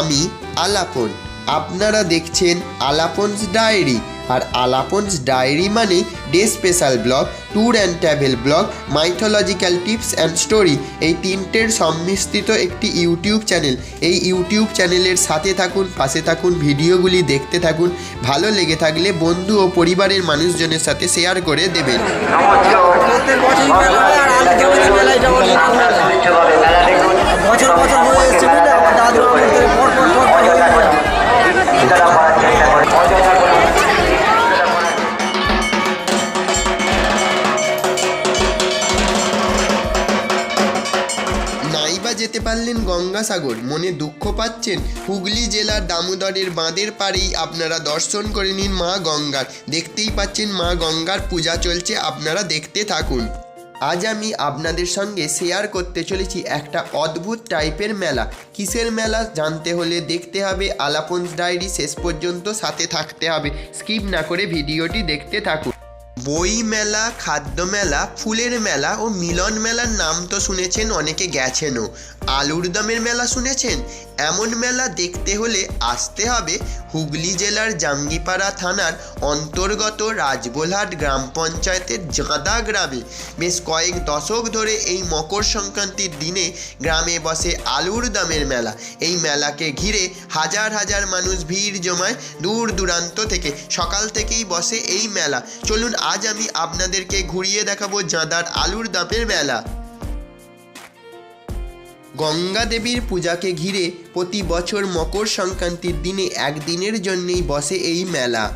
আমি আলাপন। আপনারা দেখছেন আলাপনস ডায়েরি। আর আলাপনস ডায়েরি মানে day special blog, tour and travel blog, mythological tips and story. এই তিনটের সম্মিশ্রিত একটি ইউটিউব চ্যানেল। এই ইউটিউব চ্যানেলের সাথে থাকুন, পাশে থাকুন, ভিডিওগুলি দেখতে থাকুন। ভালো লেগে থাকলে বন্ধু ও পরিবারের মানুষজনের সাথে শেয়ার করে দেবেন। বছর বছর হয়ে গঙ্গাসাগর। মনে দুঃখ পাচ্ছেন? হুগলি জেলার দামোদরের বাঁধের পাড়েই আপনারা দর্শন করে নিন মা গঙ্গার। দেখতেই পাচ্ছেন মা গঙ্গার পূজা চলছে, আপনারা দেখতে থাকুন। আজ আমি আপনাদের সঙ্গে শেয়ার করতে চলেছি একটা অদ্ভুত টাইপের মেলা। কিসের মেলা? জানতে হলে দেখতে হবে। আলাপন্স ডায়েরি শেষ পর্যন্ত সাথে থাকতে হবে। স্কিপ না করে ভিডিওটি দেখতে থাকুন। বই মেলা খাদ্য মেলা ফুলের মেলা ও মিলন মেলার নাম তো শুনেছেন অনেকে গেছেনও। আলুর দমের মেলা শুনেছেন? এমন মেলা দেখতে হলে আসতে হবে হুগলি জেলার জাঙ্গিপাড়া থানার অন্তর্গত রাজবোলহাট গ্রাম পঞ্চায়েতের জাঁদা গ্রামে। বেশ কয়েক দশক ধরে এই মকর সংক্রান্তির দিনে গ্রামে বসে আলুর দমের মেলা। এই মেলাকে ঘিরে হাজার হাজার মানুষ ভিড় জমায় দূর দূরান্ত থেকে। সকাল থেকেই বসে এই মেলা। চলুন আজ আমি আপনাদেরকে ঘুরিয়ে দেখাবো জাঁদার আলুর দমের মেলা। গঙ্গা দেবীর পূজাকে ঘিরে প্রতি বছর মকর সংক্রান্তির দিনে একদিনের জন্যই বসে এই মেলা।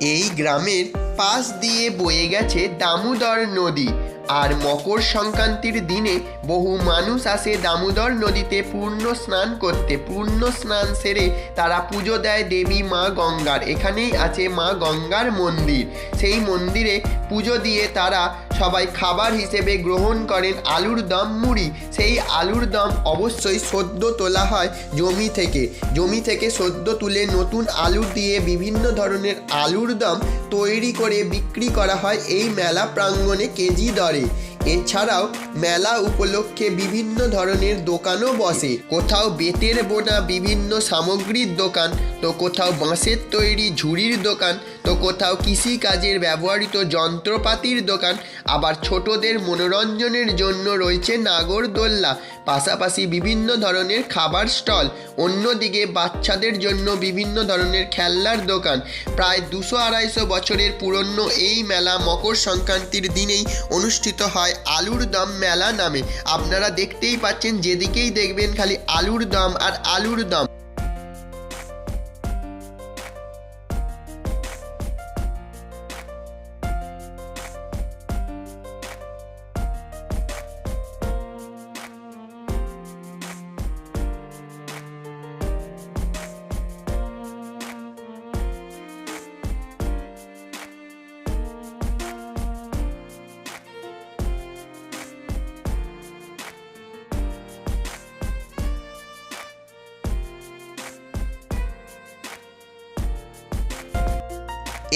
এই গ্রামের পাশ দিয়ে বয়ে গেছে দামোদর নদী। আর মকর সংক্রান্তির দিনে বহু মানুষ আসে দামোদর নদীতে পূর্ণ স্নান করতে। পূর্ণ স্নান সেরে তারা পুজো দেয় দেবী মা গঙ্গার। এখানেই আছে মা গঙ্গার মন্দির। সেই মন্দিরে পুজো দিয়ে তারা সবাই খাবার হিসেবে গ্রহণ করেন আলুর দম মুড়ি। সেই আলুর দম অবশ্যই সদ্য তোলা হয় জমি থেকে। জমি থেকে সদ্য তুলে নতুন আলু দিয়ে বিভিন্ন ধরনের আলুর দম তৈরি করে বিক্রি করা হয় এই মেলা প্রাঙ্গণে কেজি দরে। এছাড়াও মেলা উপলক্ষে বিভিন্ন ধরনের দোকানও বসে। কোথাও বেতের বোনা, বিভিন্ন সামগ্রীর দোকান, তো কোথাও বাঁশের তৈরি ঝুড়ির দোকান তো কোথাও কৃষিকাজের ব্যবহৃত যন্ত্রপাতির দোকান, আবার ছোটদের মনোরঞ্জনের জন্য রয়েছে নাগরদোল্লা পাশাপাশি বিভিন্ন ধরনের খাবার স্টল, অন্যদিকে বাচ্চাদের জন্য বিভিন্ন ধরনের খেলনার দোকান। প্রায় দুশো আড়াইশো বছরের পুরনো এই মেলা মকর সংক্রান্তির দিনেই অনুষ্ঠিত হয় আলুর দম মেলা নামে। আপনারা দেখতেই পাচ্ছেন, যেদিকেই দেখবেন খালি আলুর দম আর আলুর দম।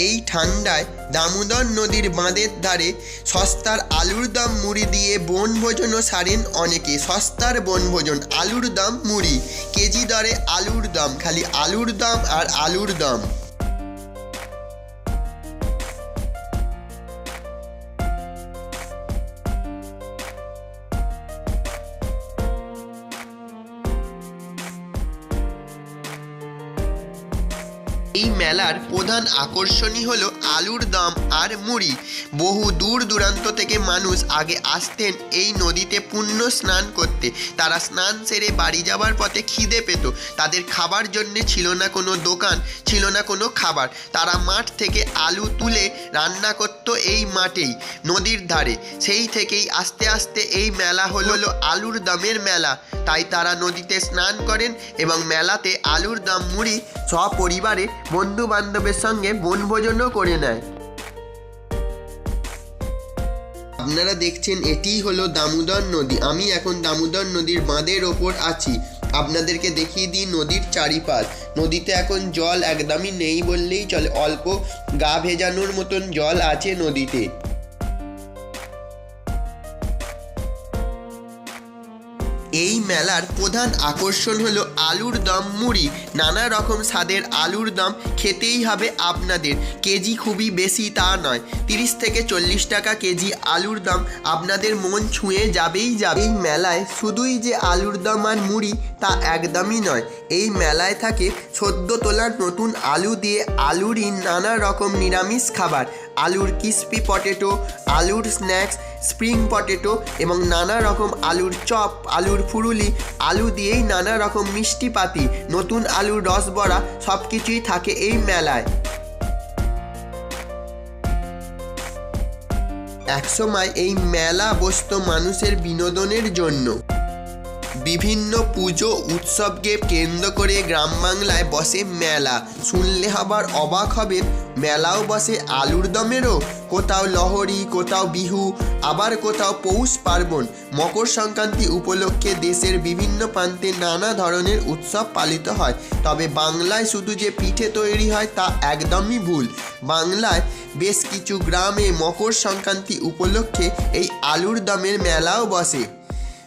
এই ঠান্ডায় দামোদর নদীর বাঁধের ধারে সস্তার আলুর দাম মুড়ি দিয়ে বনভোজনও সারেন অনেকে। সস্তার বনভোজন, আলুর দাম মুড়ি। কেজি দরে আলুর দাম, খালি আলুর দাম আর আলুর দম। মেলার প্রধান আকর্ষণই হলো আলুর দম আর মুড়ি। বহু দূর দূরান্ত থেকে মানুষ আগে আসতেন এই নদীতে পুণ্য স্নান করতে। তারা স্নান সেরে বাড়ি যাওয়ার পথে খিদে পেত। তাদের খাবার জন্যে ছিল না কোনো দোকান, ছিল না কোনো খাবার। তারা মাঠ থেকে আলু তুলে রান্না করত এই মাঠেই, নদীর ধারে। সেই থেকেই আস্তে আস্তে এই মেলা হলো আলুর দমের মেলা। তাই তারা নদীতে স্নান করেন এবং মেলাতে আলুর দম, মুড়ি সপরিবারে বন্ধু বান্ধবের সঙ্গে বনভোজনও করে নেয়। আপনারা দেখছেন, এটিই হলো দামোদর নদী। আমি এখন দামোদর নদীর বাঁধের ওপর আছি। আপনাদেরকে দেখিয়ে দিই নদীর চারিপাশ। নদীতে এখন জল একদমই নেই বললেই চলে। অল্প গা ভেজানোর মতন জল আছে নদীতে। এই মেলার প্রধান আকর্ষণ হলো আলুর দম মুড়ি। নানা রকম স্বাদের আলুর দম খেতেই হবে আপনাদের। কেজি খুবই বেশি তা নয়। তিরিশ থেকে চল্লিশ টাকা কেজি আলুর দম আপনাদের মন ছুঁয়ে যাবেই যাবে। এই মেলায় শুধুই যে আলুর দম আর মুড়ি তা একদমই নয়। এই মেলায় থাকে সদ্য তোলার নতুন আলু দিয়ে আলুরই নানা রকম নিরামিষ খাবার। আলুর কিসপি পটেটো আলুর স্ন্যাক্স স্প্রিং পটেটো এবং নানা রকম আলুর চপ, আলুর ফুরুলি, আলু দিয়েই নানা রকম মিষ্টি পাতি, নতুন আলুর রসবড়া সব কিছুই থাকে এই মেলায়। একসময় এই মেলা বসতো মানুষের বিনোদনের জন্য। বিভিন্ন পুজো উৎসবকে কেন্দ্র করে গ্রাম বাংলায় বসে মেলা। শুনলে আবার অবাক হবেন মেলাও বসে আলুর দমেরও। কোথাও লহরি, কোথাও বিহু, আবার কোথাও পৌষ পার্বণ। মকর সংক্রান্তি উপলক্ষে দেশের বিভিন্ন প্রান্তে নানা ধরনের উৎসব পালিত হয়। তবে বাংলায় শুধু যে পিঠে তৈরি হয় তা একদমই ভুল। বাংলায় বেশ কিছু গ্রামে মকর সংক্রান্তি উপলক্ষে এই আলুর দমের মেলাও বসে।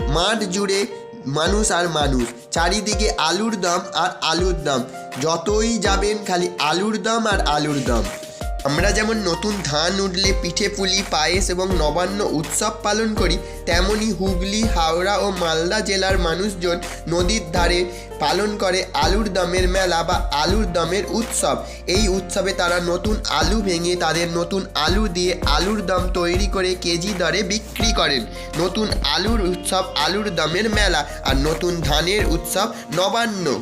মাঠ জুড়ে মানুষ আর মানুষ। চারিদিকে আলুর দম আর আলুর দম। যতই যাবেন খালি আলুর দম আর আলুর দম। আমরা যেমন নতুন ধান উঠলে পিঠে পুলি, পায়েস এবং নবান্ন উৎসব পালন করি, তেমনি হুগলি, হাওড়া ও মালদা জেলার মানুষজন নদীর ধারে পালন করে আলুর দমের মেলা বা আলুর দমের উৎসব। এই উৎসবে তারা নতুন আলু ভেঙে তাদের নতুন আলু দিয়ে আলুর দম তৈরি করে কেজি দরে বিক্রি করেন। নতুন আলুর উৎসব আলুর দমের মেলা আর নতুন ধানের উৎসব নবান্ন।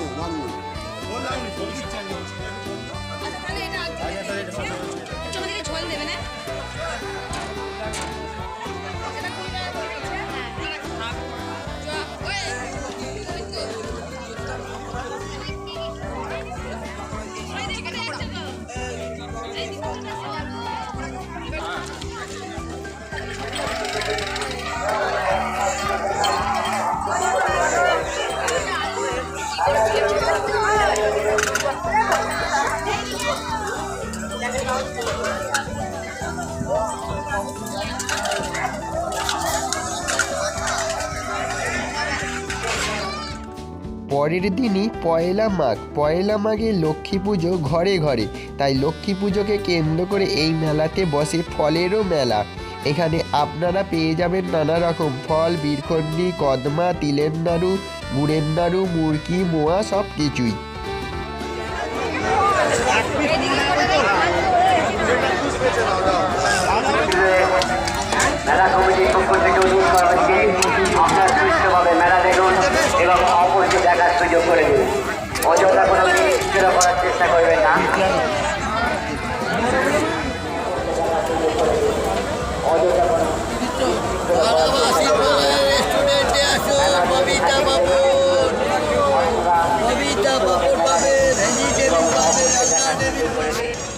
পরের দিনই পয়লা মাঘ। পয়লা মাঘে লক্ষ্মী পুজো ঘরে ঘরে। তাই লক্ষ্মী পুজোকে কেন্দ্র করে এই মেলাতে বসে ফলেরও মেলা। এখানে আপনারা পেয়ে যাবেন নানা রকম ফল বীরখন্ডি কদমা, তিলের নাড়ু, গুড়ের নাড়ু, মুরগি, মোয়া, সব কিছুই।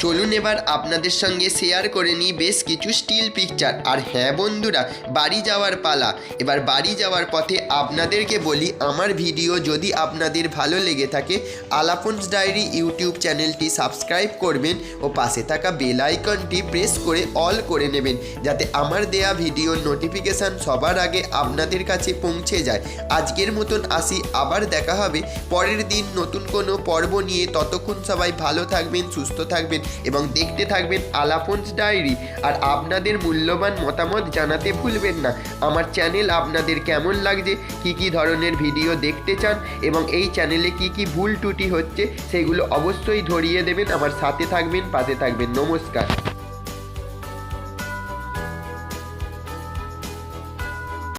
চলুন এবার আপনাদের সঙ্গে শেয়ার করে নিই বেশ কিছু স্টিল পিকচার আর হ্যাঁ বন্ধুরা, বাড়ি যাওয়ার পালা। এবার বাড়ি যাওয়ার পথে আপনাদেরকে বলি, আমার ভিডিও যদি আপনাদের ভালো লেগে থাকে আলাপন্স ডায়েরি ইউটিউব চ্যানেলটি সাবস্ক্রাইব করবেন ও পাশে থাকা বেল আইকনটি প্রেস করে অল করে নেবেন, যাতে আমার দেয়া ভিডিওর নোটিফিকেশান সবার আগে আপনাদের কাছে পৌঁছে যায়। আজকের মতন আসি, আবার দেখা হবে। পরের দিন নতুন কোনো পর্ব নিয়ে। ততক্ষণ সবাই ভালো থাকবেন, সুস্থ থাকবেন। এবং দেখতে থাকবেন আলাপন্স ডায়েরি। আর আপনাদের মূল্যবান মতামত জানাতে ভুলবেন না। আমার চ্যানেল আপনাদের কেমন লাগছে, কি কি ধরনের ভিডিও দেখতে চান, এবং এই চ্যানেলে কি কি ভুল ত্রুটি হচ্ছে, সেগুলো অবশ্যই ধরিয়ে দেবেন। আমার সাথে থাকবেন, পাশে থাকবেন। নমস্কার।